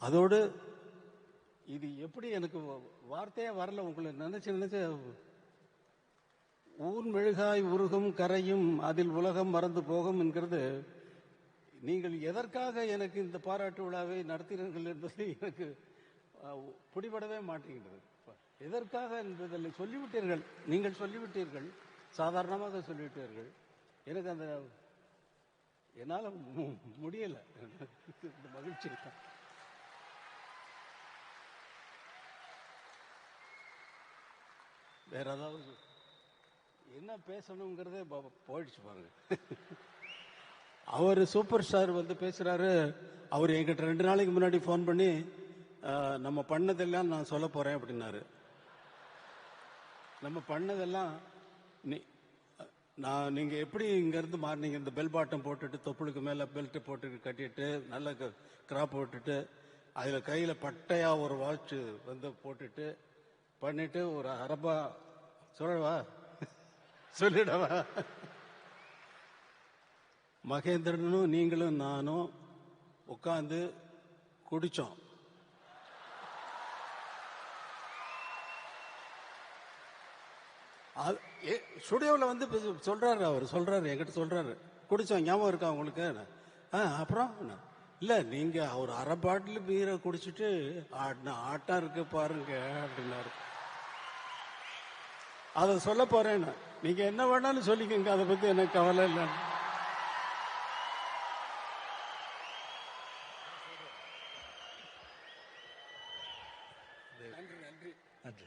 அதோடு இது எப்படி எனக்கு வ- வார்த்தையே வரல உங்களை நினைச்சு நினைச்சு. ஊர் மெழுகாய் உருகும் கரையும் அதில் உலகம் மறந்து போகும் என்கிறது. நீங்கள் எதற்காக எனக்கு இந்த பாராட்டு விழாவை நடத்தினீர்கள் என்பது எனக்கு பிடிபடவே மாட்டேங்கிறது எதற்காக என்பதில் சொல்லிவிட்டீர்கள். நீங்கள் சொல்லிவிட்டீர்கள். சாதாரணமாக சொல்லிவிட்டீர்கள். எனக்கு அந்த என்னால் முடியலை. இந்த மகிழ்ச்சி தான் வேற ஏதாவது என்ன பேசணுங்கிறதே போயிடுச்சு பாருங்க. அவர் சூப்பர் ஸ்டார் வந்து பேசுறாரு. அவர் என்கிட்ட ரெண்டு நாளைக்கு முன்னாடி ஃபோன் பண்ணி நம்ம பண்ணதெல்லாம் நான் சொல்ல போறேன் அப்படின்னாரு. நம்ம பண்ணதெல்லாம் நீ நான் நீங்க எப்படி இங்கேருந்து மார்னிங் மாறினீங்க? இந்த பெல் பாட்டம் போட்டுட்டு தொப்புளுக்கு மேல பெல்ட் போட்டு கட்டிட்டு நல்ல கிராப் போட்டுட்டு அதுல கையில பட்டையா ஒரு வாட்ச் வந்து போட்டுட்டு பண்ணிட்டு ஒரு அரபா சொல்லவா சொல்லிடவா? மகேந்திரனும் நீங்களும் நானும் உட்காந்து குடிச்சோம். ஸ்டுடியோவில் வந்து சொல்றாரு அவர் சொல்றாரு என்கிட்ட சொல்றாரு. குடிச்சோம் ஞாபகம் இருக்கா உங்களுக்கு? ஆ அப்புறம் இல்லை நீங்கள் அவர் அரை பாட்டில் பீரை குடிச்சிட்டு ஆடின ஆட்டம் இருக்கு பாருங்க அப்படின்னாரு. அதை சொல்ல போறேன் நீங்க என்ன வேணாலும் சொல்லிக்கங்க அதை பத்தி எனக்கு கவலை இல்லை நன்றி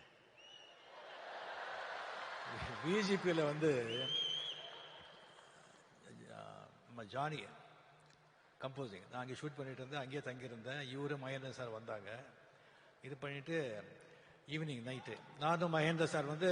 பிஜேபியில் வந்து நம்ம ஜானி கம்போசிங் நான் அங்கே ஷூட் பண்ணிட்டு இருந்தேன் அங்கேயே தங்கியிருந்தேன். இவரும் மகேந்திரன் சார் வந்தாங்க. இது பண்ணிட்டு ஈவினிங் நைட்டு நானும் மகேந்திர சார் வந்து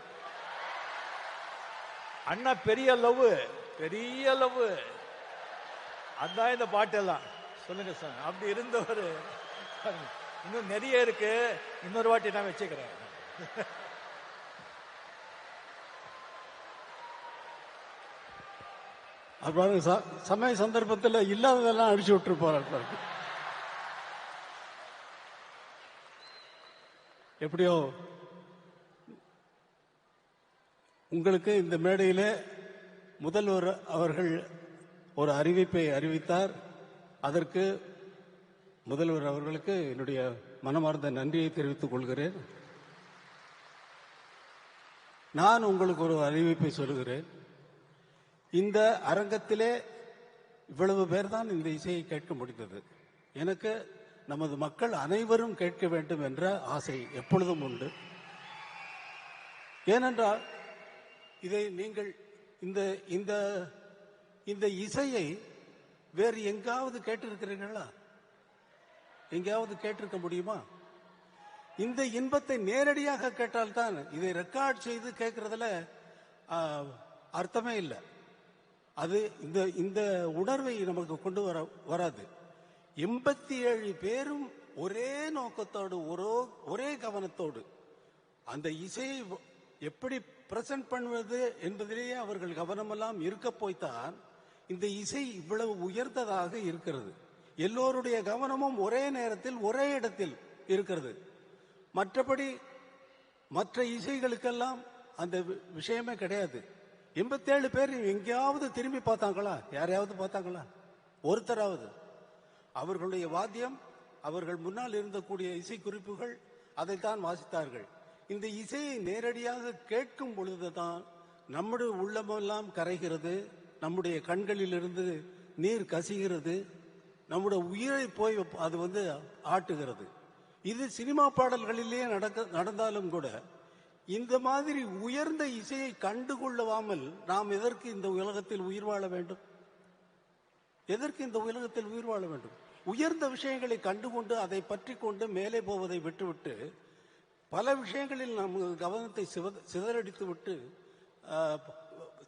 அண்ணா பெரிய லவ் பெரிய லவ். அதான் இந்த பாட்டெல்லாம். சொல்லுங்க சார். அப்படி இருந்தவர். இன்னும் நிறைய இருக்கு. இன்னொரு வாட்டி நான் வச்சுக்கிறேன். அப்புறம் சமய சந்தர்ப்பத்தில் இல்லாததெல்லாம் அடிச்சு விட்டு போறாரு எப்படியோ உங்களுக்கு இந்த மேடையில் முதல்வர் அவர்கள் ஒரு அறிவிப்பை அறிவித்தார். அதற்கு முதல்வர் அவர்களுக்கு என்னுடைய மனமார்ந்த நன்றியை தெரிவித்துக் கொள்கிறேன். நான் உங்களுக்கு ஒரு அறிவிப்பை சொல்கிறேன். இந்த அரங்கத்திலே இவ்வளவு பேர் தான் இந்த இசையை கேட்க முடிந்தது. எனக்கு நமது மக்கள் அனைவரும் கேட்க வேண்டும் என்ற ஆசை எப்பொழுதும் உண்டு. ஏனென்றால் இதை நீங்கள் இந்த இந்த இந்த இசையை வேறு எங்காவது கேட்டிருக்கிறீர்களா? எங்கேயாவது கேட்டிருக்க முடியுமா? இந்த இன்பத்தை நேரடியாக கேட்டால்தான் இதை ரெக்கார்ட் செய்து கேட்கறதுல அர்த்தமே இல்லை. அது இந்த இந்த உணர்வை நமக்கு கொண்டு வர வராது. எண்பத்தி ஏழு பேரும் ஒரே நோக்கத்தோடு ஒரே ஒரே கவனத்தோடு அந்த இசையை வ- எப்படி பிரசன்ட் பண்ணுவது என்பதிலேயே அவர்கள் கவனமெல்லாம் இருக்க போய்த்தான். இந்த இசை இவ்வளவு உயர்ந்ததாக இருக்கிறது. எல்லோருடைய கவனமும் ஒரே நேரத்தில் ஒரே இடத்தில் இருக்கிறது. மற்றபடி மற்ற இசைகளுக்கெல்லாம் அந்த வி- விஷயமே கிடையாது. எண்பத்தேழு பேர் எங்கேயாவது திரும்பி பார்த்தாங்களா? யாரையாவது பார்த்தாங்களா? ஒருத்தராவது. அவர்களுடைய வாத்தியம் அவர்கள் முன்னால் இருந்தக்கூடிய இசை குறிப்புகள் அதைத்தான் வாசித்தார்கள். இந்த இசையை நேரடியாக கேட்கும் பொழுதுதான் நம்முடைய உள்ளமெல்லாம் கரைகிறது நம்முடைய கண்களிலிருந்து நீர் கசிகிறது நம்முடைய உயிரை போய் அது வந்து ஆட்டுகிறது. இது சினிமா பாடல்களிலேயே நடக்க நடந்தாலும் கூட இந்த மாதிரி உயர்ந்த இசையை கண்டுகொள்ளவாமல் நாம் எதற்கு இந்த உலகத்தில் உயிர் வாழ வேண்டும்? எதற்கு இந்த உலகத்தில் உயிர் வாழ வேண்டும்? உயர்ந்த விஷயங்களை கண்டுகொண்டு அதை பற்றி கொண்டு மேலே போவதை விட்டுவிட்டு பல விஷயங்களில் நம் கவனத்தை சிதறடித்து விட்டு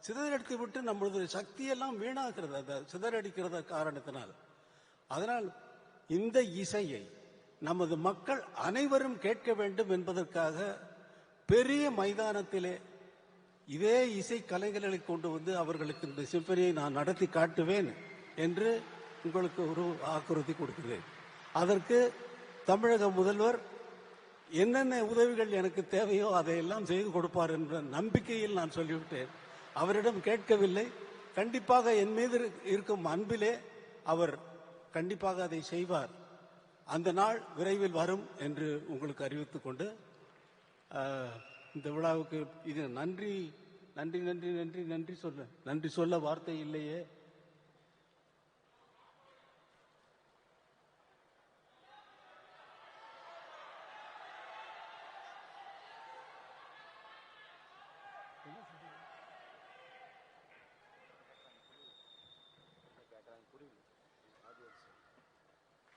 சிதறடித்து விட்டு நம்மளது சக்தியெல்லாம் வீணாகிறது அந்த சிதறடிக்கிறத காரணத்தினால். அதனால் இந்த இசையை நமது மக்கள் அனைவரும் கேட்க வேண்டும் என்பதற்காக பெரிய மைதானத்திலே இதே இசை கலைஞர்களை கொண்டு வந்து அவர்களுக்கு இந்த சிம்பனியை நான் நடத்தி காட்டுவேன் என்று உங்களுக்கு ஒரு வாக்குறுதி கொடுக்கிறேன். அதற்கு தமிழக முதல்வர் என்னென்ன உதவிகள் எனக்கு தேவையோ அதையெல்லாம் செய்து கொடுப்பார் என்ற நம்பிக்கையில் நான் சொல்லிவிட்டேன். அவரிடம் கேட்கவில்லை. கண்டிப்பாக என் மீது இருக்கும் அன்பிலே அவர் கண்டிப்பாக அதை செய்வார். அந்த நாள் விரைவில் வரும் என்று உங்களுக்கு அறிவித்துக் கொண்டு இந்த விழாவுக்கு இது நன்றி நன்றி நன்றி நன்றி நன்றி சொல்ல நன்றி சொல்ல வார்த்தை இல்லையே.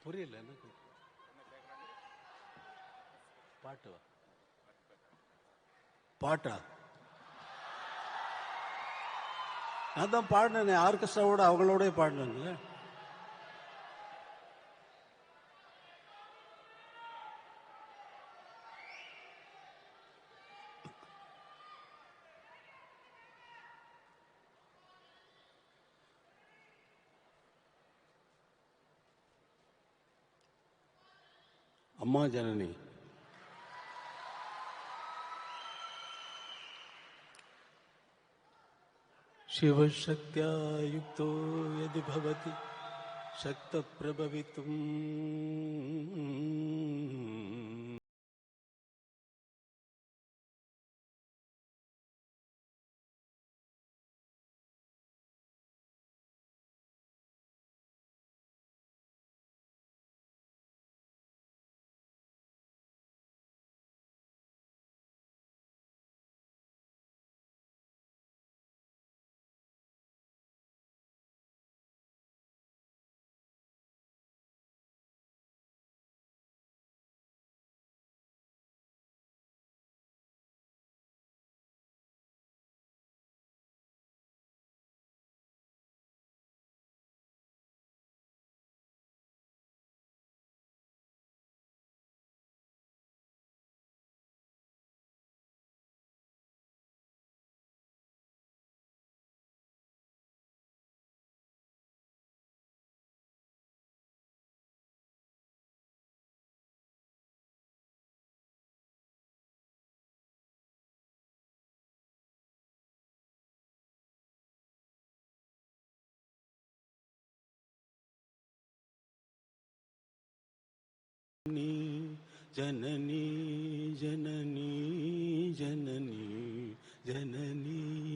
புரியல என்ன பாட்டு பாட்டா? நான் தான் பாடினேன் ஆர்கெஸ்ட்ராவோட அவங்களோட பாடினேன்ல. अम्मा जननी शिव युक्तो यदि शक्त प्रभवित जननी जननी जननी जननी